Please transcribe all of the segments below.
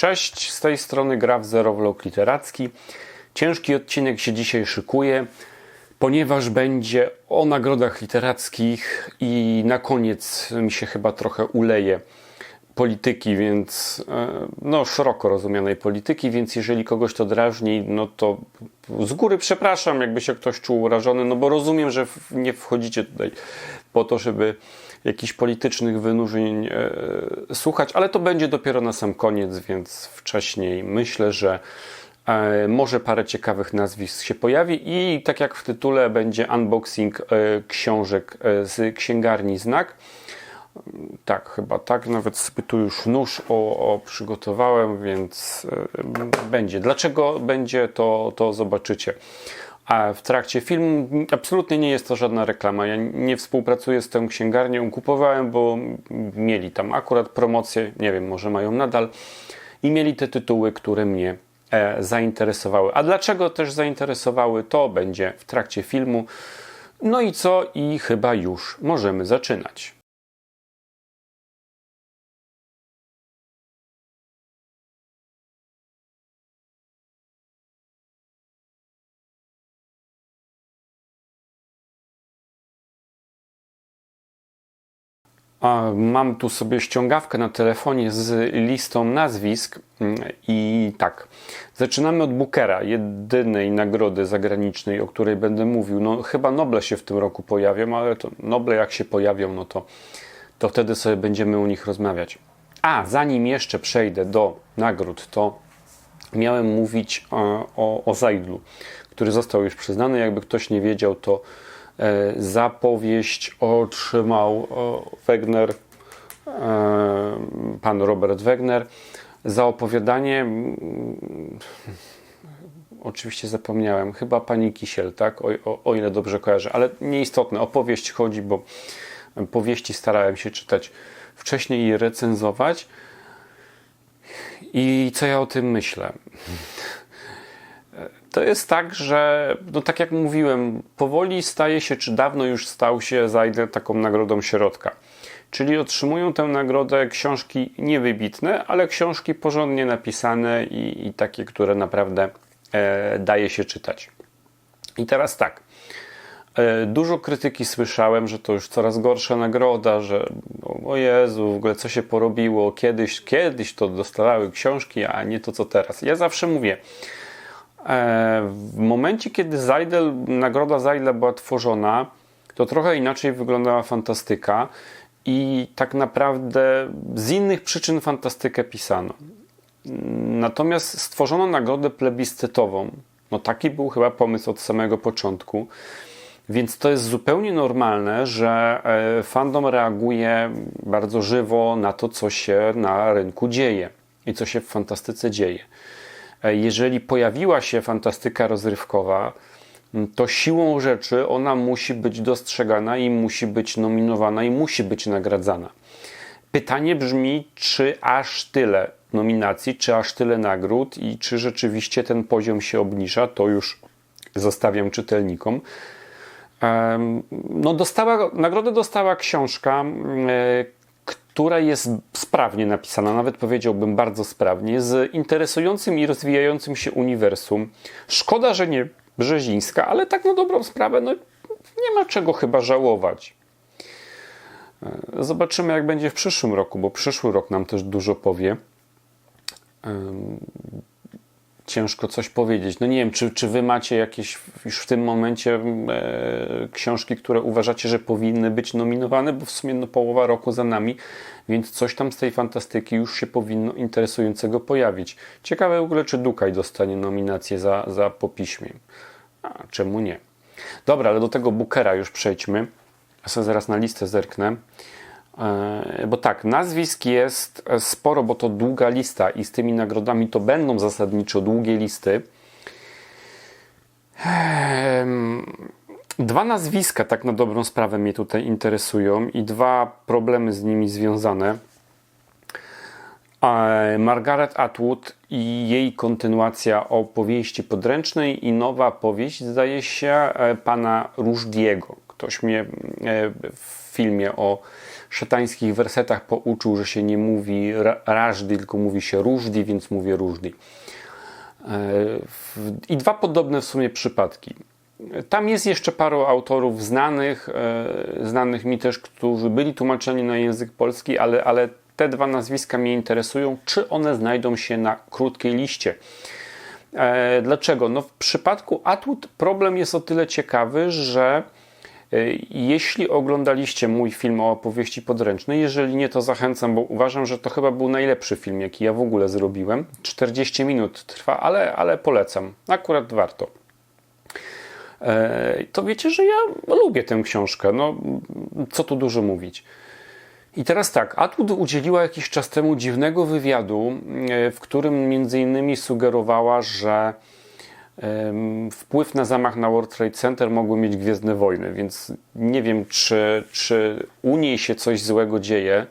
Cześć, z tej strony gra w Zero Vlog Literacki. Ciężki odcinek się dzisiaj szykuje, ponieważ będzie o nagrodach literackich i na koniec mi się chyba trochę uleje polityki, więc e, no szeroko rozumianej polityki, więc jeżeli kogoś to drażni, no to z góry przepraszam, jakby się ktoś czuł urażony, no bo rozumiem, że nie wchodzicie tutaj po to, żeby jakichś politycznych wynurzeń e, słuchać, ale to będzie dopiero na sam koniec, więc wcześniej myślę, że e, może parę ciekawych nazwisk się pojawi i tak jak w tytule będzie unboxing e, książek z księgarni Znak. Tak, chyba tak. Nawet sobie tu już nóż o, o przygotowałem, więc będzie. Dlaczego będzie, to, to zobaczycie. A w trakcie filmu absolutnie nie jest to żadna reklama. Ja nie współpracuję z tą księgarnią. Kupowałem, bo mieli tam akurat promocję, nie wiem, może mają nadal. I mieli te tytuły, które mnie e, zainteresowały. A dlaczego też zainteresowały, to będzie w trakcie filmu. No i co? I chyba już możemy zaczynać. Mam tu sobie ściągawkę na telefonie z listą nazwisk mm, i tak. Zaczynamy od Bookera, jedynej nagrody zagranicznej, o której będę mówił. No chyba Noble się w tym roku pojawią, ale to Noble jak się pojawią, no to, to wtedy sobie będziemy o nich rozmawiać. A, zanim jeszcze przejdę do nagród, to miałem mówić o, o, o Zajdlu, który został już przyznany. Jakby ktoś nie wiedział, to E, Zapowieść otrzymał Wegner, e, pan Robert Wegner, za opowiadanie. Oczywiście zapomniałem, chyba pani Kisiel, tak? O, o, o ile dobrze kojarzę, ale nieistotne. Opowieść chodzi, bo powieści starałem się czytać wcześniej i recenzować. I co ja o tym myślę? To jest tak, że no tak jak mówiłem, powoli staje się, czy dawno już stał się Zajdę taką nagrodą środka. Czyli otrzymują tę nagrodę książki niewybitne, ale książki porządnie napisane i, i takie, które naprawdę e, daje się czytać. I teraz tak. E, dużo krytyki słyszałem, że to już coraz gorsza nagroda, że o Jezu, w ogóle co się porobiło, kiedyś, kiedyś to dostawały książki, a nie to co teraz. Ja zawsze mówię, w momencie, kiedy Zajdel, nagroda Zajdla była tworzona, to trochę inaczej wyglądała fantastyka i tak naprawdę z innych przyczyn fantastykę pisano. Natomiast stworzono nagrodę plebiscytową. No taki był chyba pomysł od samego początku. Więc to jest zupełnie normalne, że e, fandom reaguje bardzo żywo na to, co się na rynku dzieje i co się w fantastyce dzieje. E, jeżeli pojawiła się fantastyka rozrywkowa, to siłą rzeczy ona musi być dostrzegana i musi być nominowana i musi być nagradzana. Pytanie brzmi, czy aż tyle nominacji, czy aż tyle nagród i czy rzeczywiście ten poziom się obniża, to już zostawiam czytelnikom. No dostała, nagrodę dostała książka, która jest sprawnie napisana, nawet powiedziałbym bardzo sprawnie, z interesującym i rozwijającym się uniwersum. Szkoda, że nie Brzezińska, ale tak na dobrą sprawę, no nie ma czego chyba żałować. E, zobaczymy, jak będzie w przyszłym roku, bo przyszły rok nam też dużo powie ciężko coś powiedzieć. No nie wiem, czy, czy wy macie jakieś już w tym momencie e, książki, które uważacie, że powinny być nominowane, bo w sumie no, połowa roku za nami, więc coś tam z tej fantastyki już się powinno interesującego pojawić. Ciekawe w ogóle, czy Dukaj dostanie nominację za, za popiśmie. A czemu nie? Dobra, ale do tego Bookera już przejdźmy. Ja sobie zaraz na listę zerknę. E, bo tak, nazwisk jest sporo, bo to długa lista i z tymi nagrodami to będą zasadniczo długie listy. Dwa nazwiska, tak na dobrą sprawę, mnie tutaj interesują i dwa problemy z nimi związane. E, Margaret Atwood i jej kontynuacja o powieści podręcznej i nowa powieść, zdaje się, e, pana Różdiego. Ktoś mnie w filmie o szatańskich wersetach pouczył, że się nie mówi Rajdi, tylko mówi się Różdi, więc mówię Różdi. I dwa podobne w sumie przypadki. Tam jest jeszcze paru autorów znanych, znanych mi też, którzy byli tłumaczeni na język polski, ale, ale te dwa nazwiska mnie interesują, czy one znajdą się na krótkiej liście. E, dlaczego? No w przypadku Atwood problem jest o tyle ciekawy, że e, jeśli oglądaliście mój film o opowieści podręcznej, jeżeli nie, to zachęcam, bo uważam, że to chyba był najlepszy film, jaki ja w ogóle zrobiłem. 40 minut trwa, ale, ale polecam. Akurat warto. E, to wiecie, że ja lubię tę książkę. No, co tu dużo mówić. I teraz tak, Atwood udzieliła jakiś czas temu dziwnego wywiadu, e, w którym między innymi sugerowała, że wpływ na zamach na World Trade Center mogły mieć Gwiezdne Wojny, więc nie wiem, czy, czy u niej się coś złego dzieje,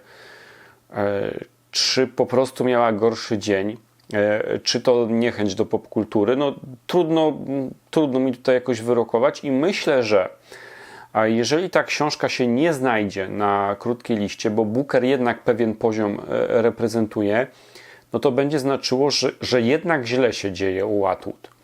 e, czy po prostu miała gorszy dzień, e, czy to niechęć do popkultury. No, trudno, trudno mi tutaj jakoś wyrokować i myślę, że jeżeli ta książka się nie znajdzie na krótkiej liście, bo Booker jednak pewien poziom e, reprezentuje, no to będzie znaczyło, że, że jednak źle się dzieje u Atwood.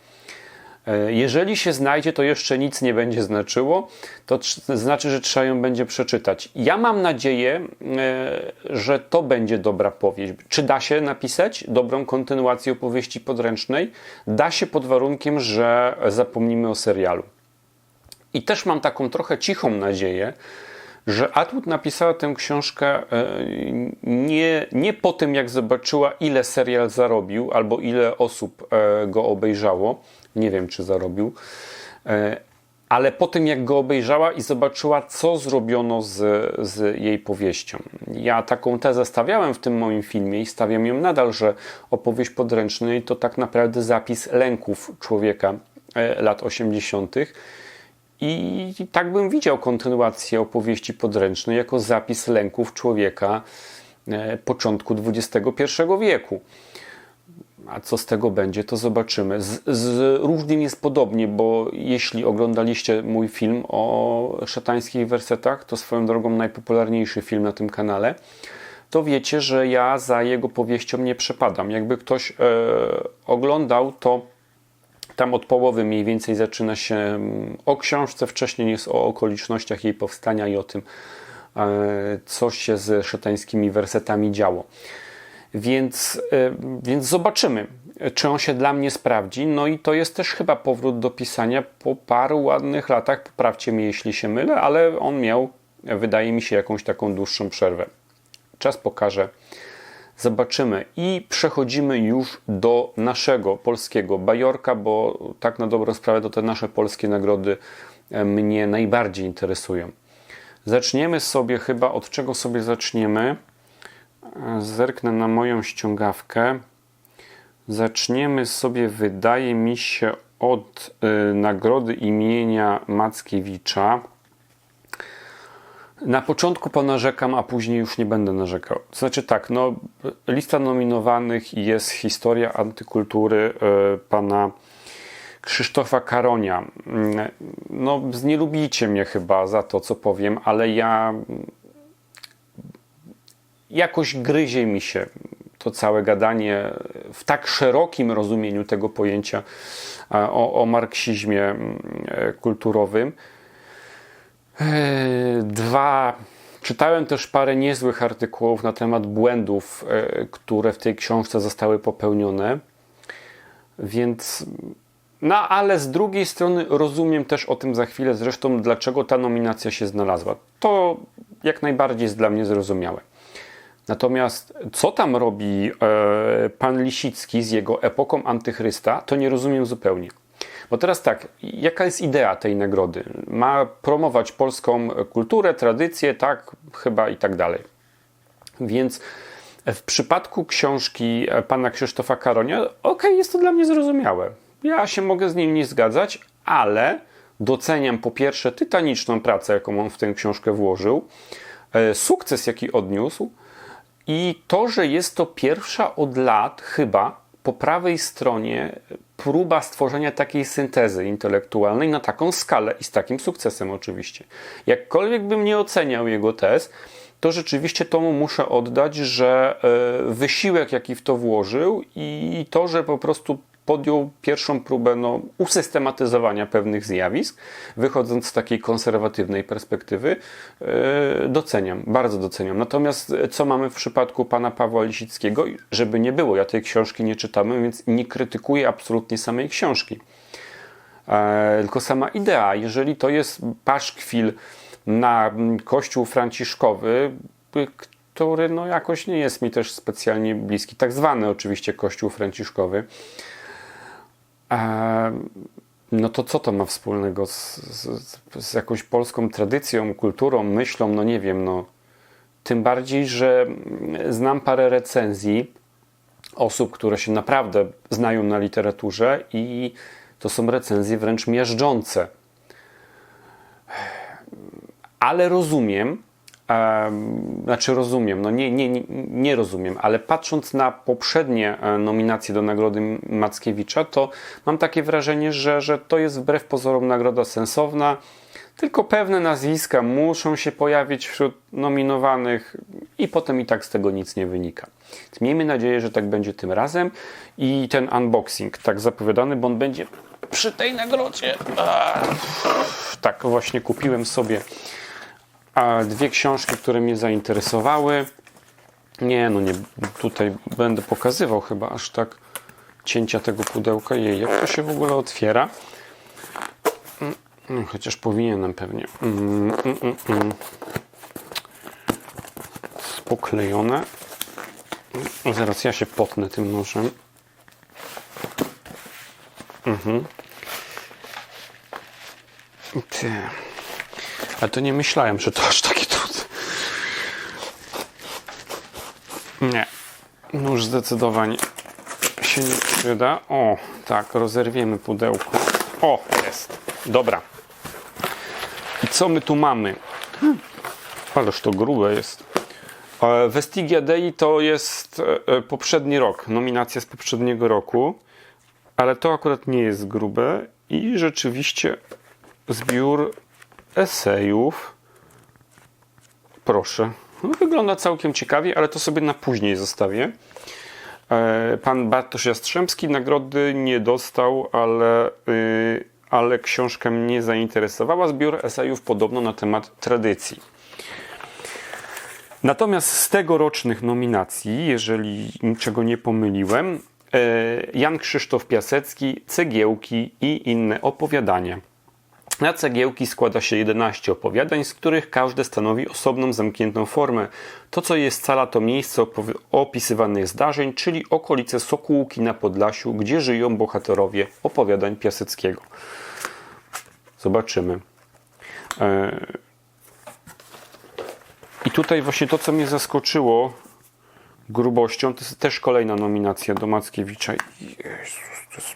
E, jeżeli się znajdzie, to jeszcze nic nie będzie znaczyło, to znaczy, że trzeba ją będzie przeczytać. Ja mam nadzieję, e, że to będzie dobra powieść. Czy da się napisać dobrą kontynuację opowieści podręcznej? Da się pod warunkiem, że zapomnimy o serialu. I też mam taką trochę cichą nadzieję, że Atwood napisała tę książkę e, nie, nie po tym, jak zobaczyła, ile serial zarobił, albo ile osób go obejrzało. Nie wiem, czy zarobił. E, ale po tym, jak go obejrzała i zobaczyła, co zrobiono z, z jej powieścią. Ja taką tezę stawiałem w tym moim filmie i stawiam ją nadal, że opowieść podręcznej to tak naprawdę zapis lęków człowieka lat 80 i tak bym widział kontynuację opowieści podręcznej jako zapis lęków człowieka e, początku XXI wieku. A co z tego będzie, to zobaczymy. Z, z różnym jest podobnie, bo jeśli oglądaliście mój film o szatańskich wersetach, to swoją drogą najpopularniejszy film na tym kanale, to wiecie, że ja za jego powieścią nie przepadam. Jakby ktoś e, oglądał, to tam od połowy mniej więcej zaczyna się mm, o książce, wcześniej jest o okolicznościach jej powstania i o tym, e, co się z szatańskimi wersetami działo. Więc, e, więc zobaczymy, czy on się dla mnie sprawdzi. No i to jest też chyba powrót do pisania po paru ładnych latach. Poprawcie mnie, jeśli się mylę, ale on miał, wydaje mi się, jakąś taką dłuższą przerwę. Czas pokaże. Zobaczymy. I przechodzimy już do naszego polskiego Bajorka, bo tak na dobrą sprawę to te nasze polskie nagrody e, mnie najbardziej interesują. Zaczniemy sobie chyba, od czego sobie zaczniemy? Zerknę na moją ściągawkę. Zaczniemy sobie, wydaje mi się, od y, nagrody imienia Mackiewicza. Na początku ponarzekam, a później już nie będę narzekał. Znaczy tak, no, lista nominowanych jest historia antykultury y, pana Krzysztofa Karonia. Mm, no, nie lubicie mnie chyba za to, co powiem, ale ja jakoś gryzie mi się to całe gadanie w tak szerokim rozumieniu tego pojęcia e, o, o marksizmie mm, kulturowym E, dwa. Czytałem też parę niezłych artykułów na temat błędów, e, które w tej książce zostały popełnione. Więc. No, ale z drugiej strony rozumiem też o tym za chwilę, zresztą, dlaczego ta nominacja się znalazła. To jak najbardziej jest dla mnie zrozumiałe. Natomiast co tam robi e, pan Lisicki z jego epoką antychrysta, to nie rozumiem zupełnie. Bo teraz tak, jaka jest idea tej nagrody? Ma promować polską kulturę, tradycję, tak, chyba i tak dalej. Więc w przypadku książki pana Krzysztofa Karonia, ok, jest to dla mnie zrozumiałe. Ja się mogę z nim nie zgadzać, ale doceniam po pierwsze tytaniczną pracę, jaką on w tę książkę włożył, e, sukces, jaki odniósł i to, że jest to pierwsza od lat chyba po prawej stronie próba stworzenia takiej syntezy intelektualnej na taką skalę i z takim sukcesem oczywiście. Jakkolwiek bym nie oceniał jego tez, to rzeczywiście tomu muszę oddać, że e, wysiłek, jaki w to włożył i to, że po prostu podjął pierwszą próbę no, usystematyzowania pewnych zjawisk, wychodząc z takiej konserwatywnej perspektywy, e, doceniam, bardzo doceniam. Natomiast e, co mamy w przypadku pana Pawła Lisickiego? Żeby nie było, ja tej książki nie czytamy, więc nie krytykuję absolutnie samej książki. E, tylko sama idea, jeżeli to jest paszkwil na mm, kościół franciszkowy, y, który no jakoś nie jest mi też specjalnie bliski, tak zwany oczywiście kościół franciszkowy, no to co to ma wspólnego z, z, z, jakąś polską tradycją, kulturą, myślą? No nie wiem, no. Tym bardziej, że znam parę recenzji osób, które się naprawdę znają na literaturze i to są recenzje wręcz miażdżące. Ale rozumiem, znaczy rozumiem, no nie, nie, nie, rozumiem, ale patrząc na poprzednie e, nominacje do Nagrody Mackiewicza, to mam takie wrażenie, że, że to jest wbrew pozorom nagroda sensowna, tylko pewne nazwiska muszą się pojawić wśród nominowanych i potem i tak z tego nic nie wynika. Miejmy nadzieję, że tak będzie tym razem i ten unboxing tak zapowiadany, bo on będzie przy tej nagrodzie. Tak, właśnie kupiłem sobie a dwie książki, które mnie zainteresowały. Nie, no nie, tutaj będę pokazywał chyba aż tak cięcia tego pudełka. Jej, jak to się w ogóle otwiera? No, chociaż powinienem pewnie. Mm, mm, mm, mm. Poklejone. Zaraz ja się potnę tym nożem. Mhm. Ty. Ale to nie myślałem, że to aż taki trud. Nie. Nóż zdecydowanie się nie przyda. O, tak, rozerwiemy pudełko. O, jest. Dobra. I co my tu mamy? Ależ to grube jest. E, Vestigia Dei to jest e, poprzedni rok, nominacja z poprzedniego roku, ale to akurat nie jest grube i rzeczywiście zbiór esejów. Proszę. No, wygląda całkiem ciekawie, ale to sobie na później zostawię. E, pan Bartosz Jastrzębski nagrody nie dostał, ale, y, ale książka mnie zainteresowała. Zbiór esejów podobno na temat tradycji. Natomiast z tegorocznych nominacji, jeżeli niczego nie pomyliłem, e, Jan Krzysztof Piasecki, Cegiełki i inne opowiadania. Na cegiełki składa się 11 opowiadań, z których każde stanowi osobną, zamkniętą formę. To, co jest cala, to miejsce opisywanych zdarzeń, czyli okolice Sokółki na Podlasiu, gdzie żyją bohaterowie opowiadań Piaseckiego. Zobaczymy. E, I tutaj właśnie to, co mnie zaskoczyło grubością, to jest też kolejna nominacja do Mackiewicza. Jezus, jest...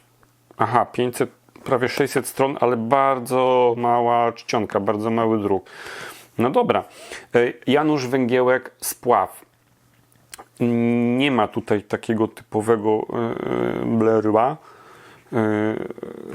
Aha, 500 prawie 600 stron, ale bardzo mała czcionka, bardzo mały druk. No dobra. E, Janusz Węgiełek, Spław. Nie ma tutaj takiego typowego e, blerła. E,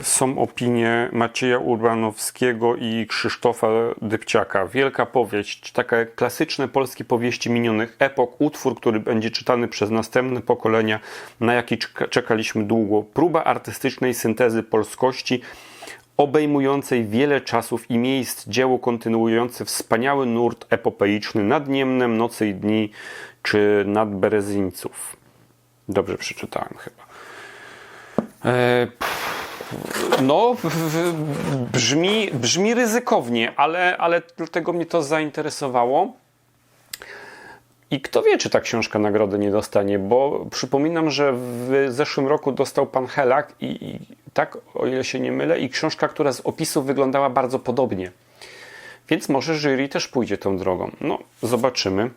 są opinie Macieja Urbanowskiego i Krzysztofa Dybciaka. Wielka powieść, takie klasyczne polskie powieści minionych epok, utwór, który będzie czytany przez następne pokolenia, na jaki czekaliśmy długo. Próba artystycznej syntezy polskości, obejmującej wiele czasów i miejsc, dzieło kontynuujące wspaniały nurt epopeiczny nad Niemnem, Nocy i Dni czy nad Berezyńców. Dobrze przeczytałem chyba. E, no, brzmi, brzmi ryzykownie, ale, ale dlatego mnie to zainteresowało. I kto wie, czy ta książka nagrody nie dostanie, bo przypominam, że w zeszłym roku dostał pan Helak i, i tak, o ile się nie mylę, i książka, która z opisu wyglądała bardzo podobnie. Więc może jury też pójdzie tą drogą. No, zobaczymy.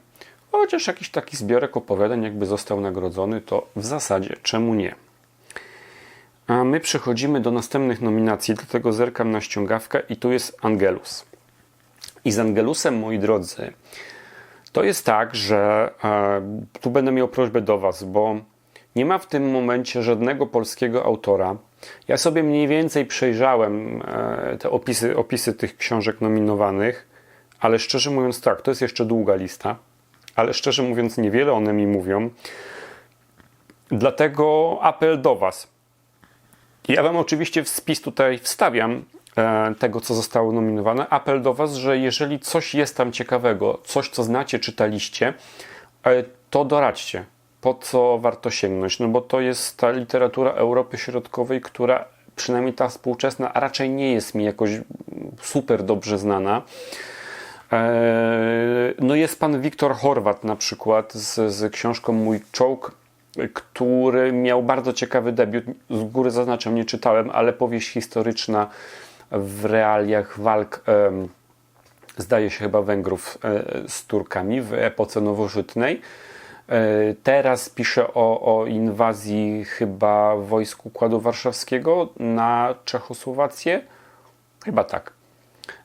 Chociaż jakiś taki zbiorek opowiadań jakby został nagrodzony, to w zasadzie czemu nie? A my przechodzimy do następnych nominacji, dlatego zerkam na ściągawkę i tu jest Angelus. I z Angelusem, moi drodzy, to jest tak, że e, tu będę miał prośbę do Was, bo nie ma w tym momencie żadnego polskiego autora. Ja sobie mniej więcej przejrzałem e, te opisy, opisy tych książek nominowanych, ale szczerze mówiąc tak, to jest jeszcze długa lista. ale szczerze mówiąc niewiele one mi mówią. Dlatego apel do Was. Ja Wam oczywiście w spis tutaj wstawiam e, tego, co zostało nominowane. Apel do Was, że jeżeli coś jest tam ciekawego, coś, co znacie, czytaliście, e, to doradźcie, po co warto sięgnąć. No bo to jest ta literatura Europy Środkowej, która przynajmniej ta współczesna raczej nie jest mi jakoś super dobrze znana. E, no jest pan Wiktor Horwat na przykład z, z książką Mój czołg, który miał bardzo ciekawy debiut. Z góry zaznaczam, nie czytałem, ale powieść historyczna w realiach walk, zdaje się chyba Węgrów e, z Turkami w epoce nowożytnej. E, teraz pisze o, o inwazji chyba wojsk Układu Warszawskiego na Czechosłowację. Chyba tak.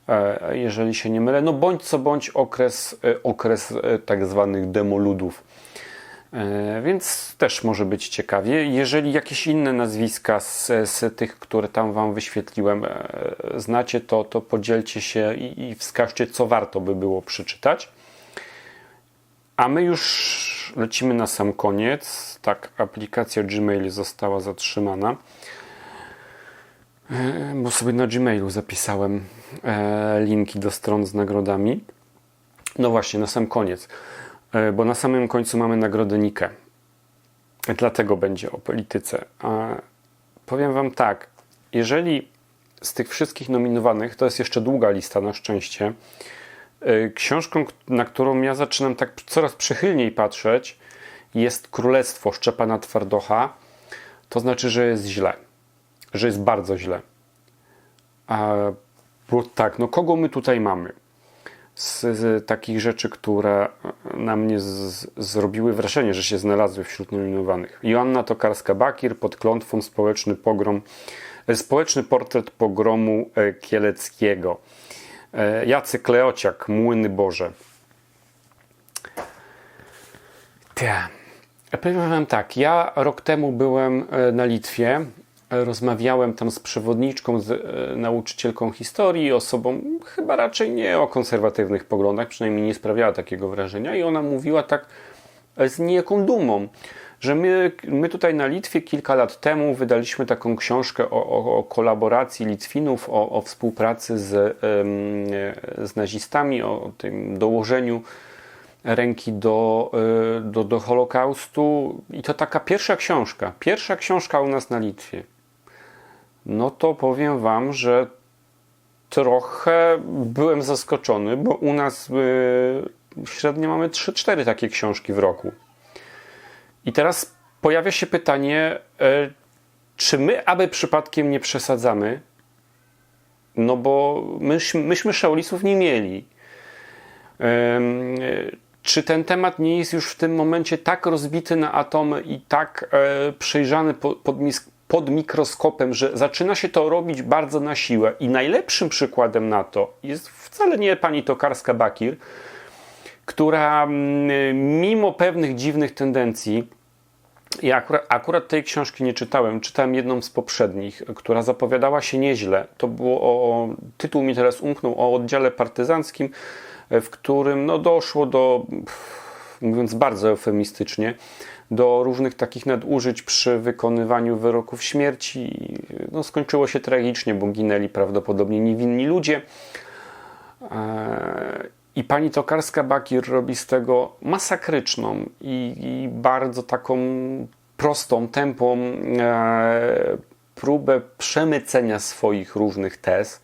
E, jeżeli się nie mylę. No bądź co bądź okres, okres tak zwanych demoludów więc też może być ciekawie. Jeżeli jakieś inne nazwiska z, z tych, które tam Wam wyświetliłem, e, znacie, to, to podzielcie się i, i wskażcie, co warto by było przeczytać. A my już lecimy na sam koniec. Tak, aplikacja Gmail została zatrzymana, e, bo sobie na Gmailu zapisałem linki do stron z nagrodami. No właśnie, na sam koniec. E, bo na samym końcu mamy nagrodę Nike. Dlatego będzie o polityce. A powiem Wam tak, jeżeli z tych wszystkich nominowanych, to jest jeszcze długa lista na szczęście, e, książką, na którą ja zaczynam tak coraz przychylniej patrzeć, jest Królestwo Szczepana Twardocha. To znaczy, że jest źle. Że jest bardzo źle. A, bo tak, no kogo my tutaj mamy? Z, z takich rzeczy, które na mnie z, zrobiły wrażenie, że się znalazły wśród nominowanych. Joanna Tokarska-Bakir pod klątwą społeczny pogrom, e, społeczny portret pogromu e, kieleckiego. E, Jacek Kleociak, Młyny Boże. Ja. Powiem wam tak, ja rok temu byłem na Litwie rozmawiałem tam z przewodniczką, z e, nauczycielką historii, osobą chyba raczej nie o konserwatywnych poglądach, przynajmniej nie sprawiała takiego wrażenia, i ona mówiła tak z niejaką dumą, że my, my tutaj na Litwie kilka lat temu wydaliśmy taką książkę o, o, o kolaboracji Litwinów, o, o współpracy z, z nazistami, o tym dołożeniu ręki do, e, do, do Holokaustu. I to taka pierwsza książka, pierwsza książka u nas na Litwie no to powiem Wam, że trochę byłem zaskoczony, bo u nas yy, średnio mamy 3-4 takie książki w roku. I teraz pojawia się pytanie, yy, czy my aby przypadkiem nie przesadzamy? No bo myśmy, myśmy Shaolisów nie mieli. Yy, czy ten temat nie jest już w tym momencie tak rozbity na atomy i tak e, przejrzany pod, pod, pod mikroskopem, że zaczyna się to robić bardzo na siłę i najlepszym przykładem na to jest wcale nie pani Tokarska-Bakir, która mm, mimo pewnych dziwnych tendencji ja akurat, akurat, tej książki nie czytałem, czytałem jedną z poprzednich, która zapowiadała się nieźle. To było o, tytuł mi teraz umknął, o oddziale partyzanckim, w którym no, doszło do, mówiąc bardzo eufemistycznie, do różnych takich nadużyć przy wykonywaniu wyroków śmierci. No, skończyło się tragicznie, bo ginęli prawdopodobnie niewinni ludzie. E, I pani Tokarska-Bakir robi z tego masakryczną i, i bardzo taką prostą, tempą e, próbę przemycenia swoich różnych tez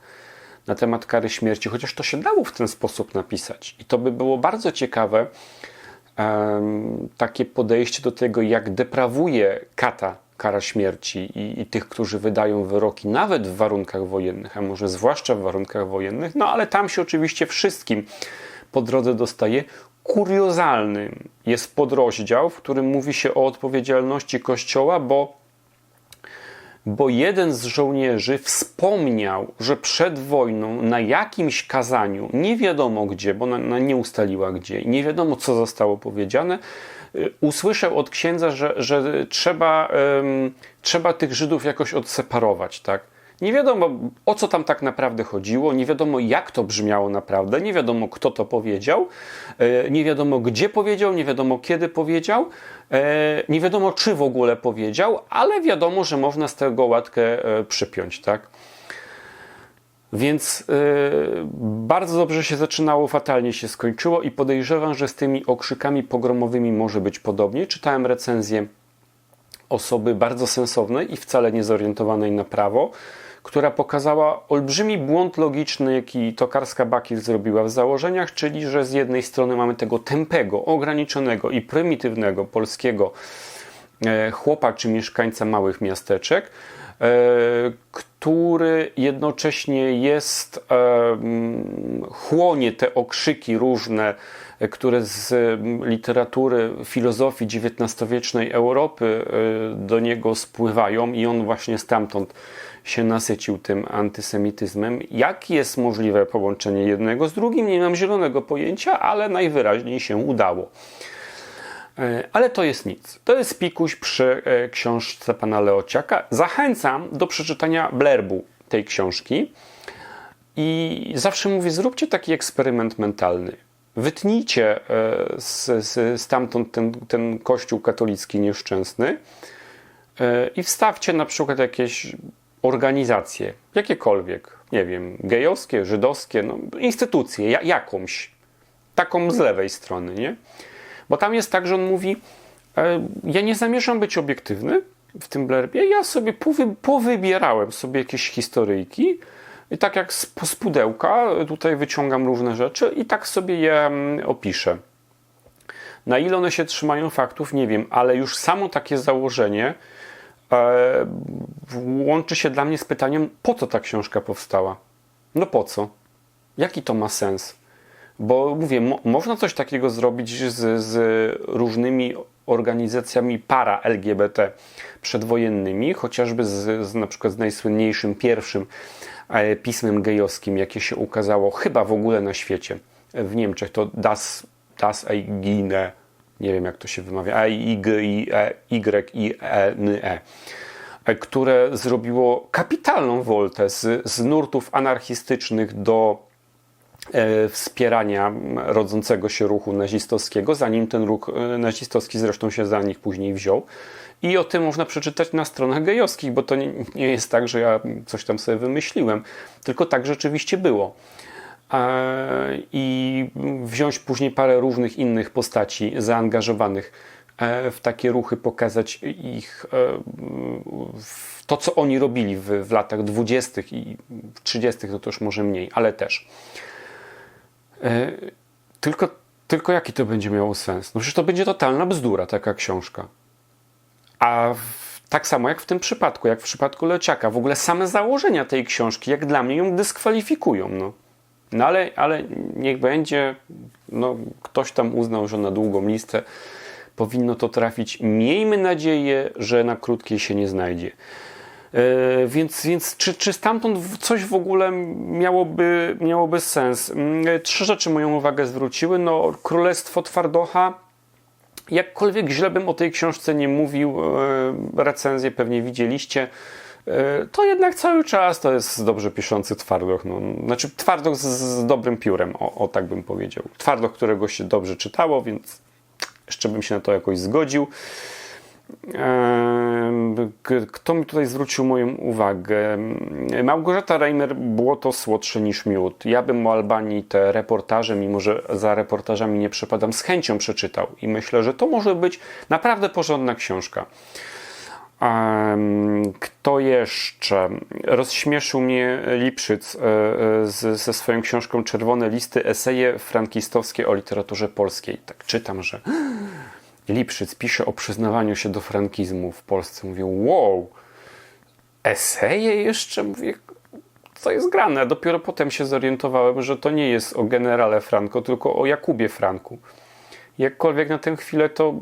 na temat kary śmierci, chociaż to się dało w ten sposób napisać. I to by było bardzo ciekawe, takie podejście do tego, jak deprawuje kata kara śmierci i, i, tych, którzy wydają wyroki, nawet w warunkach wojennych, a może zwłaszcza w warunkach wojennych, no ale tam się oczywiście wszystkim po drodze dostaje. Kuriozalnym jest podrozdział, w którym mówi się o odpowiedzialności Kościoła, bo bo jeden z żołnierzy wspomniał, że przed wojną na jakimś kazaniu, nie wiadomo gdzie, bo ona nie ustaliła gdzie, nie wiadomo co zostało powiedziane, y, usłyszał od księdza, że, że trzeba, um, trzeba tych Żydów jakoś odseparować, tak? Nie wiadomo, o co tam tak naprawdę chodziło, nie wiadomo, jak to brzmiało naprawdę, nie wiadomo, kto to powiedział, e, nie wiadomo, gdzie powiedział, nie wiadomo, kiedy powiedział, e, nie wiadomo, czy w ogóle powiedział, ale wiadomo, że można z tego łatkę e, przypiąć, tak? Więc bardzo dobrze się zaczynało, fatalnie się skończyło i podejrzewam, że z tymi okrzykami pogromowymi może być podobnie. Czytałem recenzję osoby bardzo sensownej i wcale nie zorientowanej na prawo, która pokazała olbrzymi błąd logiczny, jaki tokarska Bakir zrobiła w założeniach, czyli że z jednej strony mamy tego tępego, ograniczonego i prymitywnego polskiego e, chłopa czy mieszkańca małych miasteczek, e, który jednocześnie jest, e, chłonie te okrzyki różne, które z literatury, filozofii XIX-wiecznej Europy do niego spływają i on właśnie stamtąd się nasycił tym antysemityzmem. Jak jest możliwe połączenie jednego z drugim? Nie mam zielonego pojęcia, ale najwyraźniej się udało. Ale to jest nic. To jest pikuś przy książce pana Leociaka. Zachęcam do przeczytania blerbu tej książki. I zawsze mówię, zróbcie taki eksperyment mentalny. Wytnijcie z, z, stamtąd ten, ten kościół katolicki nieszczęsny i wstawcie na przykład jakieś organizacje, jakiekolwiek, nie wiem, gejowskie, żydowskie, no, instytucje, jakąś, taką z lewej strony, nie? Bo tam jest tak, że on mówi, e, ja nie zamierzam być obiektywny w tym blerbie, ja sobie powy, powybierałem sobie jakieś historyjki i tak jak z, z pudełka tutaj wyciągam różne rzeczy i tak sobie je mm, opiszę. Na ile one się trzymają faktów, nie wiem, ale już samo takie założenie, łączy się dla mnie z pytaniem, po co ta książka powstała? No po co? Jaki to ma sens? Bo mówię, mo można coś takiego zrobić z, z różnymi organizacjami para-LGBT przedwojennymi, chociażby z, z, na przykład z najsłynniejszym pierwszym e, pismem gejowskim, jakie się ukazało chyba w ogóle na świecie. W Niemczech to Das, das Eigene nie wiem jak to się wymawia, A, I, G, I, E, Y, I, E, N, E, e które zrobiło kapitalną woltę z, z nurtów anarchistycznych do e, wspierania rodzącego się ruchu nazistowskiego, zanim ten ruch e, nazistowski zresztą się za nich później wziął. I o tym można przeczytać na stronach gejowskich, bo to nie, nie jest tak, że ja coś tam sobie wymyśliłem, tylko tak rzeczywiście było i wziąć później parę różnych innych postaci zaangażowanych e, w takie ruchy, pokazać ich e, to, co oni robili w, w latach dwudziestych i trzydziestych, no to już może mniej, ale też. E, tylko, tylko jaki to będzie miało sens? No przecież to będzie totalna bzdura, taka książka. A w, tak samo jak w tym przypadku, jak w przypadku Leciaka, w ogóle same założenia tej książki, jak dla mnie ją dyskwalifikują. No. No ale, ale niech będzie, no, ktoś tam uznał, że na długą listę powinno to trafić. Miejmy nadzieję, że na krótkiej się nie znajdzie. Yy, więc, więc czy, czy stamtąd coś w ogóle miałoby, miałoby sens? Yy, trzy rzeczy moją uwagę zwróciły. No, Królestwo Twardocha. Jakkolwiek źle bym o tej książce nie mówił, yy, recenzję pewnie widzieliście. E, to jednak cały czas to jest dobrze piszący twardoch. No, znaczy twardoch z, z dobrym piórem, o, o, tak bym powiedział. Twardoch, którego się dobrze czytało, więc jeszcze bym się na to jakoś zgodził. E, kto mi tutaj zwrócił moją uwagę? Małgorzata Reimer było to słodsze niż miód. Ja bym o Albanii te reportaże, mimo że za reportażami nie przepadam, z chęcią przeczytał i myślę, że to może być naprawdę porządna książka. Kto jeszcze? Rozśmieszył mnie Lipszyc e, e, ze swoją książką Czerwone listy, eseje frankistowskie o literaturze polskiej. Tak czytam, że Lipszyc pisze o przyznawaniu się do frankizmu w Polsce. Mówię, wow, eseje jeszcze? Mówię, co jest grane? Dopiero potem się zorientowałem, że to nie jest o generale Franco, tylko o Jakubie Franku. Jakkolwiek na tę chwilę to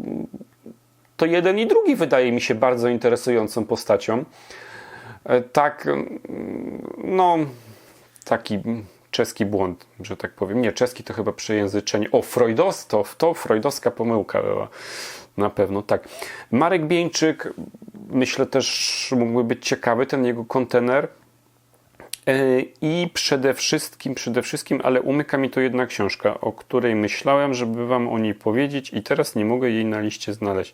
to jeden i drugi wydaje mi się bardzo interesującą postacią. E, tak, mm, no, taki czeski błąd, że tak powiem. Nie, czeski to chyba przejęzyczenie. O, Freudos, to, to freudowska pomyłka była. Na pewno, tak. Marek Bieńczyk, myślę też mógłby być ciekawy, ten jego kontener. E, I przede wszystkim, przede wszystkim, ale umyka mi to jedna książka, o której myślałem, żeby Wam o niej powiedzieć, i teraz nie mogę jej na liście znaleźć.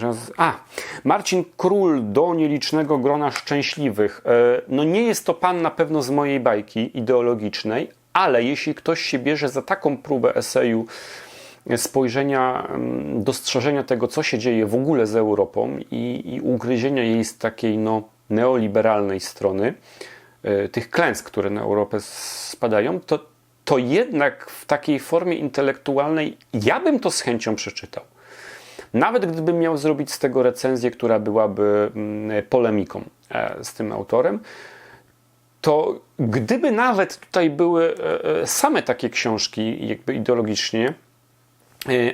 Raz. A, Marcin Król do nielicznego grona szczęśliwych. E, No nie jest to pan na pewno z mojej bajki ideologicznej, ale jeśli ktoś się bierze za taką próbę eseju, spojrzenia, dostrzeżenia tego, co się dzieje w ogóle z Europą i, i ugryzienia jej z takiej no, neoliberalnej strony, e, tych klęsk, które na Europę spadają, to, to jednak w takiej formie intelektualnej ja bym to z chęcią przeczytał. Nawet gdybym miał zrobić z tego recenzję, która byłaby mm, polemiką e, z tym autorem, to gdyby nawet tutaj były e, same takie książki, jakby ideologicznie,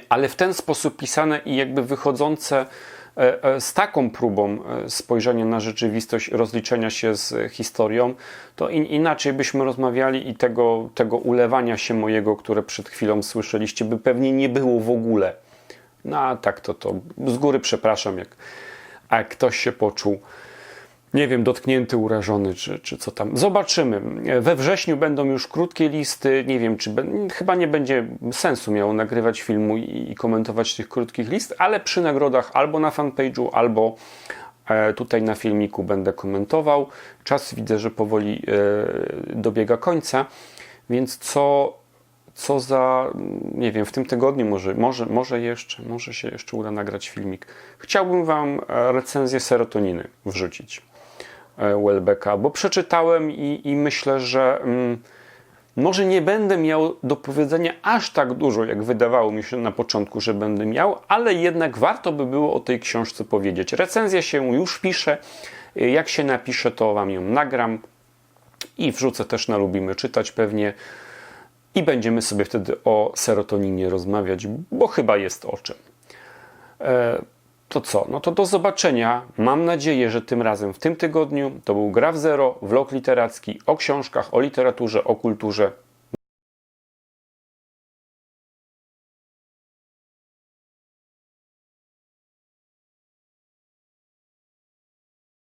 ale w ten sposób pisane i jakby wychodzące e, e, z taką próbą e, spojrzenia na rzeczywistość, rozliczenia się z historią, to in, inaczej byśmy rozmawiali i tego, tego ulewania się mojego, które przed chwilą słyszeliście, by pewnie nie było w ogóle. No a tak to, to z góry przepraszam, jak, jak ktoś się poczuł nie wiem, dotknięty, urażony, czy, czy co tam. Zobaczymy. We wrześniu będą już krótkie listy. Nie wiem, czy chyba nie będzie sensu miało nagrywać filmu i, i komentować tych krótkich list, ale przy nagrodach albo na fanpage'u, albo e, tutaj na filmiku będę komentował. Czas widzę, że powoli e, dobiega końca, więc co co za, nie wiem, w tym tygodniu może, może, może jeszcze, może się jeszcze uda nagrać filmik. Chciałbym Wam e, recenzję serotoniny wrzucić Welbecka, bo przeczytałem i, i myślę, że mm, może nie będę miał do powiedzenia aż tak dużo, jak wydawało mi się na początku, że będę miał, ale jednak warto by było o tej książce powiedzieć. Recenzja się już pisze. Jak się napisze, to Wam ją nagram i wrzucę też na Lubimy Czytać pewnie i będziemy sobie wtedy o serotoninie rozmawiać, bo chyba jest o czym. E, to co? No to do zobaczenia. Mam nadzieję, że tym razem w tym tygodniu to był Graf Zero, vlog literacki o książkach, o literaturze, o kulturze